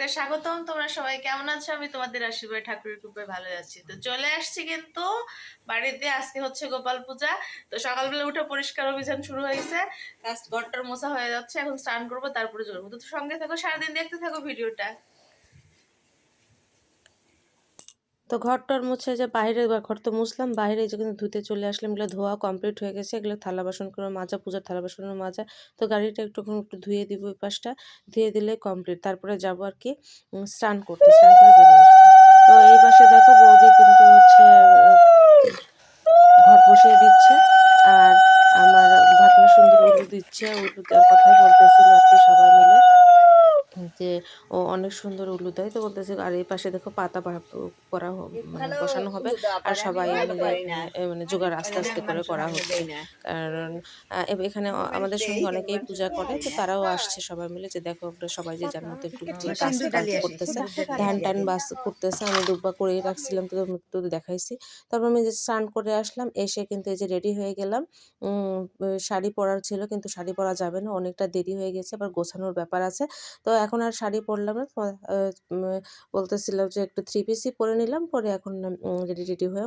চ্যানেলে স্বাগতম। তোমরা সবাই কেমন আছো? আমি তোমাদের আশীর্বাদ ঠাকুরের কৃপায় ভালো আছি। তো চলে আসছি কিন্তু বাড়িতে, আজকে হচ্ছে গোপাল পূজা। তো সকালবেলা উঠে পরিষ্কার অভিযান শুরু হয়েছে। ঘরটার মোছা হয়ে যাচ্ছে, এখন স্নান করব, তারপরে চলবো। তো সঙ্গে থাকো, সারাদিন দেখতে থাকো ভিডিওটা। তো ঘরটার মুছে যে বাইরে বা ঘর তো মুছলাম, বাইরে যে কিন্তু ধুতে চলে আসলাম, এগুলো ধোয়া কমপ্লিট হয়ে গেছে, এগুলো থালা বাসন করে মাজা, পূজার থালা বাসনের মাজা। তো গাড়িটা একটুক্ষণ একটু ধুয়ে দিব ওই পাশটা, ধুয়ে দিলে কমপ্লিট তারপরে যাব আর কি স্নান করতে, স্নান করে বেরিয়ে তো এই পাশে দেখো বৌদি কিন্তু হচ্ছে ঘট বসিয়ে দিচ্ছে, আর আমার ভাগনা সুন্দর উলু দিচ্ছে, উলু দেওয়ার কথাই বলতেছিল আর কি সবাই মিলে। যে ও অনেক সুন্দর উলু দেয় তো বলতেছে। আর এই পাশে দেখো পাতা করা মানে বসানো হবে। আর সবাই মিলে মানে জোগাড় আস্তে আস্তে করে করা হচ্ছে। কারণ এখানে আমাদের সঙ্গে অনেকেই পূজা করে তো তারাও আসছে সবাই মিলে যে দেখো আমরা সবাই যে যার মতো একটু কাজ করতেছে ধান টান বাস করতেছে আমি দুব্বা করেই রাখছিলাম তো তো দেখাইছি। তারপর আমি যে স্নান করে আসলাম এসে কিন্তু এই যে রেডি হয়ে গেলাম। শাড়ি পরার ছিল কিন্তু শাড়ি পরা যাবে না অনেকটা দেরি হয়ে গেছে আবার গোছানোর ব্যাপার আছে। তো এখন আর শাড়ি পরলাম না। বলতেছিলাম যে একটু থ্রি পিসই পরে নিলাম, পরে এখন রেডি রেডি হয়ে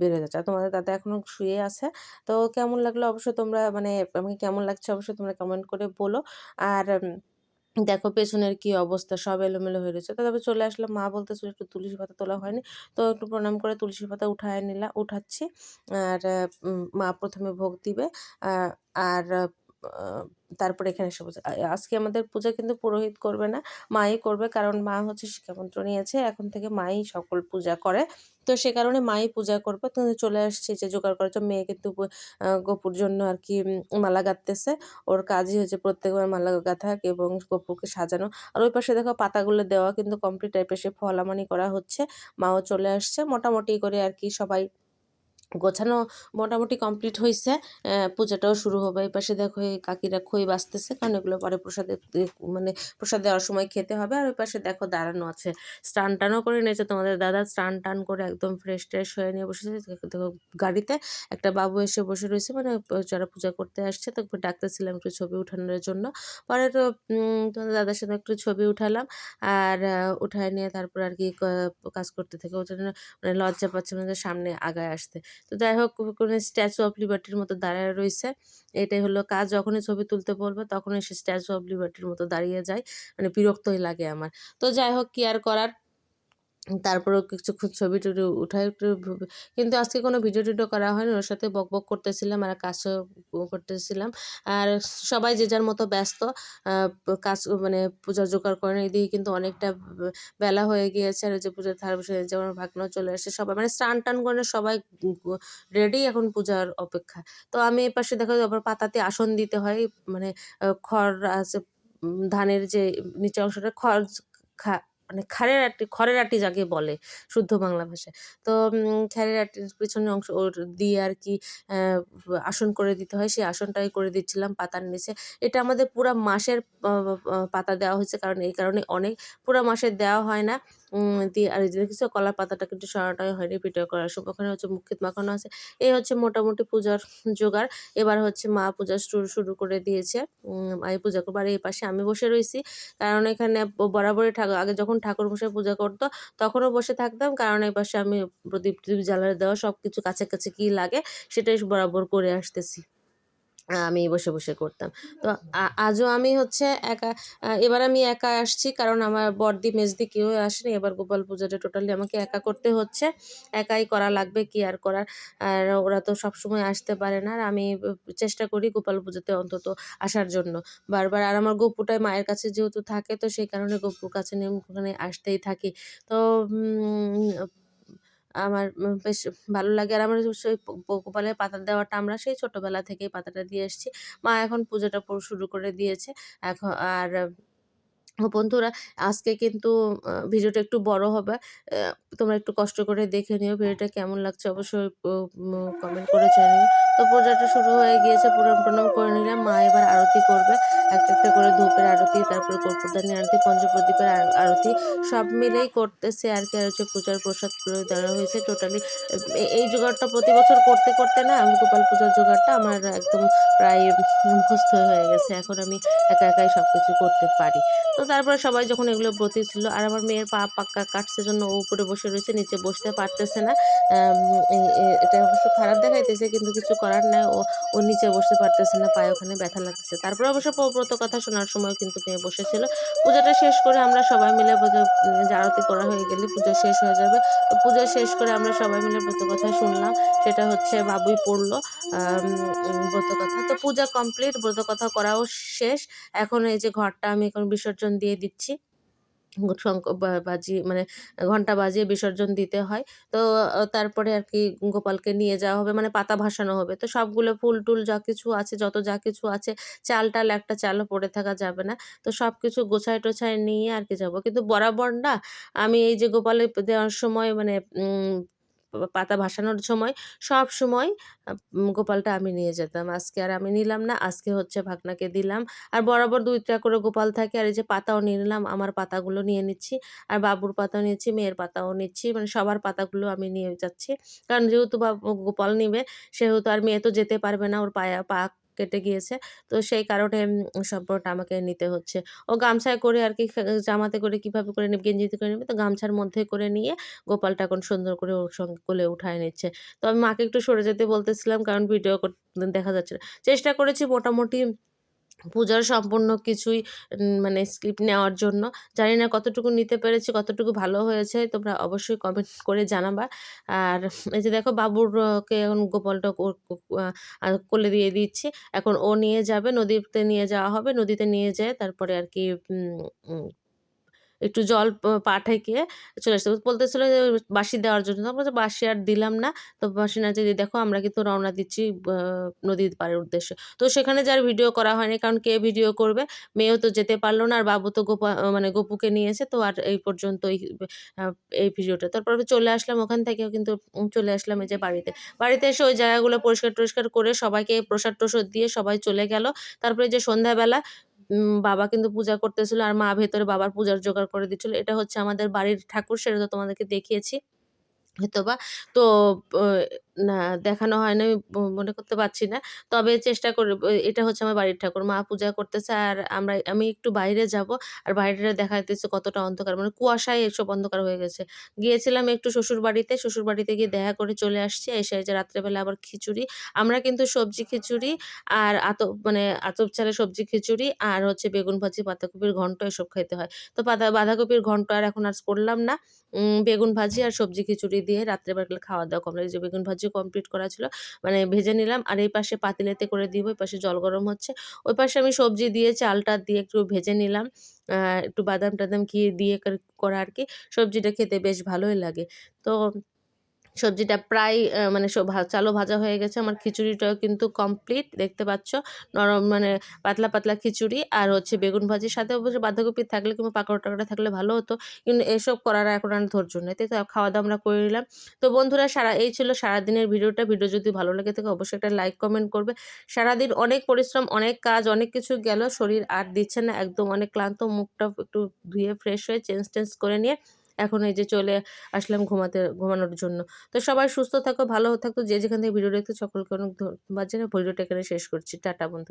বেড়ে যাচ্ছে। আর তোমাদের দাদা এখনও শুয়ে আছে। তো কেমন লাগল? অবশ্যই তোমরা মানে আমাকে কেমন লাগছে? অবশ্যই তোমরা কমেন্ট করে বলো। আর দেখো পেছনের কি অবস্থা? সব এলোমেলো হয়ে রয়েছে। তারপর চলে আসলাম। মা বলতেছিল একটু তুলসী পাতা তোলা হয়নি। তো একটু প্রণাম করে তুলসী পাতা উঠায় নিলাম উঠাচ্ছি। আর মা প্রথমে ভোগ দিবে। আর তারপরে এখানে এসে আ- আজকে আমাদের পূজা কিন্তু পুরোহিত করবে না, মাই করবে কারণ মা হচ্ছে শিক্ষামন্ত্র নিয়েছে, এখন থেকে মাই সকল পূজা করে। তো সে কারণে মাই পূজা করবে, তো চলে আসছে, যে জোগাড় করার জন্য মেয়ে কিন্তু গপুর জন্য আর কি মালা গাঁথতেছে। ওর কাজই হচ্ছে প্রত্যেকবার মালা গাঁথা এবং গপুকে সাজানো। আর ওই পাশে দেখো পাতাগুলো দেওয়া কিন্তু কমপ্লিট টাইপের সে ফলামানি করা হচ্ছে, মাও চলে আসছে। মোটামুটি করে আর কি সবাই গোছানো মোটামুটি কমপ্লিট হয়েছে পূজাটাও শুরু হবে এই পাশে। দেখো, এই কাকিরা খই বাঁচতেছে, কারণ এগুলো পরে প্রসাদে মানে প্রসাদ দেওয়ার সময় খেতে হবে। আর ওই পাশে দেখো দাঁড়ানো আছে। স্নান টানও করে নিয়েছে তোমাদের দাদা। স্নান টান করে একদম ফ্রেশ ট্রেশ হয়ে নিয়ে বসেছে। দেখো গাড়িতে একটা বাবু এসে বসে রয়েছে। মানে যারা পূজা করতে আসছে, তো ডাকতেছিলাম একটু ছবি উঠানোর জন্য। পরে তো তোমাদের দাদার সাথে একটু ছবি উঠালাম। আর উঠায় নিয়ে তারপর আর কি কাজ করতে থাকে। ওই জন্য মানে লজ্জা পাচ্ছে মানে সামনে আগায় আসতে। তো যাই হোক, কোনো স্ট্যাচু অফ লিবার্টির মতো দাঁড়ায় রয়েছে। এটাই হলো কাজ। যখনই ছবি তুলতে বলবে, তখনই সে স্ট্যাচু অফ লিবার্টির মতো দাঁড়িয়ে যায়। মানে বিরক্তই লাগে আমার। তো যাই হোক, কি আর করার? তারপরেও কিছুক্ষণ ছবি টবি উঠাই কিন্তু আজকে কোনো ভিডিও টিডিও করা হয়নি। ওর সাথে বক বক করতেছিলাম আর কাজও করতেছিলাম। আর সবাই যে যার মতো ব্যস্ত কাজ মানে পূজা জোগাড় করেন। এদিকে কিন্তু অনেকটা বেলা হয়ে গিয়েছে আর যে পূজার ধার বসে যেমন ভাগনাও চলে আসে সবাই। মানে স্নান টান করে সবাই রেডি এখন পূজার অপেক্ষা। তো আমি এই পাশে দেখো আবার পাতাতে আসন দিতে হয়। মানে খড় আছে ধানের যে নিচে অংশটা খড় খা মানে খাড়ের আটি, খড়ের আটি যাকে বলে শুদ্ধ বাংলা ভাষায়। তো খ্যারের আটির পিছনের অংশ ওর দিয়ে আর কি আসন করে দিতে হয়। সেই আসনটাই করে দিচ্ছিলাম পাতার নিচে। এটা আমাদের পুরা মাসের পাতা দেওয়া হয়েছে। কারণ এই কারণে অনেক, পুরা মাসের দেওয়া হয় না। দিয়ে আর যে দেখেছ কলার পাতাটা কিন্তু সরাটাই হয়নি পিঠে করার। সময় ওখানে হচ্ছে মুখিত মাখানো আছে। এই হচ্ছে মোটামুটি পূজার জোগাড়। এবার হচ্ছে মা পূজা শুরু শুরু করে দিয়েছে। মাই পূজা করবার এই পাশে আমি বসে রয়েছি কারণ এখানে বরাবরই ঠাকুর আগে যখন ঠাকুর মশাই পূজা করতো, তখনও বসে থাকতাম। কারণ এই পাশে আমি প্রদীপ টদীপ জ্বালারে দেওয়া সব কিছু কাছে কাছে কী লাগে, সেটাই বরাবর করে আসতেছি। আমি বসে বসে করতাম। তো আজও আমি হচ্ছে একা এবার আমি একা আসছি কারণ আমার বর্দি মেজদি কেউ আসেনি। এবার গোপাল পূজাটা টোটালি আমাকে একা করতে হচ্ছে। একাই করা লাগবে, কি আর করার? আর ওরা তো সব সময় আসতে পারে না। আর আমি চেষ্টা করি গোপাল পুজোতে অন্তত আসার জন্য। বারবার আর আমার গপুটাই মায়ের কাছে যেহেতু থাকে, তো সেই কারণে গপুর কাছে নিয়ে ওখানে আসতেই থাকি। তো আমার বেশ ভালো লাগে। আর আমার সেই গোপালের পাতা দেওয়াটা আমরা সেই ছোটোবেলা থেকেই পাতাটা দিয়ে এসেছি। মা এখন পুজোটা শুরু করে দিয়েছে। এখন আর বন্ধুরা, আজকে কিন্তু ভিডিওটা একটু বড় হবে। তোমরা একটু কষ্ট করে দেখে নিও ভিডিওটা কেমন লাগছে। অবশ্যই কমেন্ট করে জানিও। তো পূজাটা শুরু হয়ে গিয়েছে, প্রণাম প্রণাম করে নিলাম। মা এবার আরতি করবে। একটা একটা করে ধূপের আরতি, তারপরে কর্পূরদানি আরতি, পঞ্চপ্রদীপের আর- আরতি, সব মিলেই করতেছে আর কি। আর হচ্ছে পূজার প্রসাদ দেওয়া হয়েছে টোটালি এই জোগাড়টা প্রতি বছর করতে করতে না, আমি গোপাল পূজার জোগাড়টা আমার একদম প্রায় মুখস্থ হয়ে গেছে। এখন আমি একা একাই সব কিছু করতে পারি। তো তারপরে সবাই যখন এগুলো ব্রতি ছিল আর আমার মেয়ের পা পাক্কা কাটছে জন্য ও উপরে বসে রয়েছে, নিচে বসতে পারতেছে না। এটা অবশ্য খারাপ দেখাইতেছে, কিন্তু কিছু করার নাই। ও ও নিচে বসতে পারতেছে না, পায়ে ওখানে ব্যথা লাগতেছে। তারপরে অবশ্য ব্রত কথা শোনার সময় কিন্তু মেয়ে বসেছিল। পূজাটা শেষ করে আমরা সবাই মিলে আরতি করা হয়ে গেলে পুজো শেষ হয়ে যাবে। তো পুজো শেষ করে আমরা সবাই মিলে ব্রত কথা শুনলাম। সেটা হচ্ছে বাবুই পড়ল আম, উম, ব্রত কথা। তো পূজা কমপ্লিট ব্রত কথা করাও শেষ। এখন এই যে ঘরটা আমি এখন বিসর্জন দিয়ে দিচ্ছি। শঙ্খ বা- বাজিয়ে মানে ঘণ্টা বাজিয়ে বিসর্জন দিতে হয়। তো তারপরে আর কি গোপালকে নিয়ে যাওয়া হবে মানে পাতা ভাসানো হবে। তো সবগুলো ফুল টুল যা কিছু আছে যত যা কিছু আছে চাল টাল একটা চালও পড়ে থাকা যাবে না। তো সব কিছু গোছায় টোছায় নিয়ে আর কি যাব। কিন্তু বরাবর না আমি এই যে গোপালে দেওয়ার সময় মানে পাতা ভাসানোর সময় সব সময় গোপালটা আমি নিয়ে যেতাম। আজকে আর আমি নিলাম না, আজকে হচ্ছে ভাগনাকে দিলাম। আর বরাবর দুইটা করে গোপাল থাকে আর এই যে পাতাও নিয়ে নিলাম, আমার পাতাগুলো নিয়ে নিচ্ছি। আর বাবুর পাতাও নিচ্ছি মেয়ের পাতাও নিচ্ছি মানে সবার পাতাগুলো আমি নিয়ে যাচ্ছি। কারণ যেহেতু গোপাল নিবে, সেহেতু আর মেয়ে তো যেতে পারবে না, ওর পায়া, পা কেটে গিয়েছে। তো সেই কারণে সম্পর্কটা আমাকে নিতে হচ্ছে। ও গামছায় করে আর কি জামাতে করে কীভাবে করে নেবে, গেঞ্জিতে করে নেবে, তো গামছার মধ্যে করে নিয়ে গোপালটা এখন সুন্দর করে ওর সঙ্গে কোলে উঠায় নিচ্ছে। তো আমি মাকে একটু সরে যেতে বলতেছিলাম, কারণ ভিডিও দেখা যাচ্ছে চেষ্টা করেছি মোটামুটি পূজার সম্পূর্ণ কিছুই মানে স্ক্রিপ্ট নেওয়ার জন্য। জানি না কতটুকু নিতে পেরেছি, কতটুকু ভালো হয়েছে, তোমরা অবশ্যই কমেন্ট করে জানাবা। আর এই যে দেখো বাবুরকে এখন গোপালটা কোলে দিয়ে দিচ্ছি। এখন ও নিয়ে যাবে, নদীতে নিয়ে যাওয়া হবে, নদীতে নিয়ে যেয়ে তারপরে আর কি একটু জল প- পা ঠেকিয়ে চলে আসতে বলতেছিল যে বাসি দেওয়ার জন্য। তো আমরা বলছি, বাঁশি আর দিলাম না। তো বাঁশি না যদি দেখো আমরা কিন্তু রওনা দিচ্ছি নদীর পাড়ের উদ্দেশ্যে। তো সেখানে যার ভিডিও করা হয়নি কারণ কে ভিডিও করবে? মেয়েও তো যেতে পারল না আর বাবু তো গোপা মানে গপুকে নিয়েছে তো আর এই পর্যন্ত এই ভিডিওটা। তারপরে চলে আসলাম ওখান থেকেও কিন্তু চলে আসলাম এই যে বাড়িতে। বাড়িতে এসে ওই জায়গাগুলো পরিষ্কার টরিষ্কার করে সবাইকে প্রসাদ টসাদ দিয়ে সবাই চলে গেল। তারপরে যে সন্ধ্যাবেলা বাবা কিন্তু পূজা করতেছিল আর মা ভেতরে বাবার পূজার জোগাড় করে দিচ্ছিল। এটা হচ্ছে আমাদের বাড়ির ঠাকুর, সেটা তো তোমাদেরকে দেখিয়েছি। হয়তোবা তো না দেখানো হয় না মনে করতে পারছি না। তবে চেষ্টা করে এটা হচ্ছে আমার বাড়ির ঠাকুর। মা পূজা করতেছে আর আমরা, আমি একটু বাইরে যাব আর বাইরে দেখা যাচ্ছে কতটা অন্ধকার। মানে কুয়াশায় এসব অন্ধকার হয়ে গেছে। গিয়েছিলাম একটু শ্বশুর বাড়িতে শ্বশুর বাড়িতে গিয়ে দেখা করে চলে আসছি। এসে যে রাত্রেবেলা আবার খিচুড়ি। আমরা কিন্তু সবজি খিচুড়ি আর আতপ মানে আতপ চালে সবজি খিচুড়ি আর হচ্ছে বেগুন ভাজি, পাতাকপির ঘন্ট এসব খেতে হয়। তো পাতা, বাঁধাকপির ঘন্ট আর এখন আর করলাম না। বেগুন ভাজি আর সবজি খিচুড়ি দিয়ে রাত্রেবেলা খাওয়া দাওয়া কমপ্লিট যে বেগুন ভাজি কমপ্লিট করা ছিল। মানে ভেজে নিলাম। আর এই পাশে পাতিলেতে করে দিব। ওই পাশে জল গরম হচ্ছে। ওই পাশে আমি সবজি দিয়ে, চালটা দিয়ে একটু ভেজে নিলাম। একটু বাদাম টাদাম খেয়ে দিয়ে করা আর কি। সবজিটা খেতে বেশ ভালোই লাগে। তো সবজিটা প্রায় মানে ভা- ভাজা হয়ে গেছে। আমার খিচুড়িটাও কিন্তু কমপ্লিট দেখতে পাচ্ছ? নরম মানে পাতলা পাতলা খিচুড়ি আর হচ্ছে বেগুন ভাজির সাথে অবশ্যই বাঁধাকপি থাকলে কিংবা পাকোড়া টাকড়া থাকলে ভালো হতো। কিন্তু এসব করার এখন আর ধৈর্য নেই। তো খাওয়া দাওয়া আমরা করে নিলাম। তো বন্ধুরা, সারা, এই ছিল সারাদিনের ভিডিওটা। ভিডিও যদি ভালো লাগে থাকে, অবশ্যই একটা লাইক কমেন্ট করবে। সারাদিন অনেক পরিশ্রম, অনেক কাজ, অনেক কিছু গেল। শরীর আর দিচ্ছে না, একদম অনেক ক্লান্ত মুখটা একটু ধুয়ে ফ্রেশ হয়ে চেঞ্জ টেঞ্জ করে নিয়ে এখন এই যে চলে আসলাম ঘুমাতে, ঘুমানোর জন্য। তো সবাই সুস্থ থাকো, ভালো থাকো, যে যেখান থেকে ভিডিও দেখতে সকলকে অনেক ধন্যবাদ জানাই ভিডিওটা এখানে শেষ করছি। টাটা বন্ধু।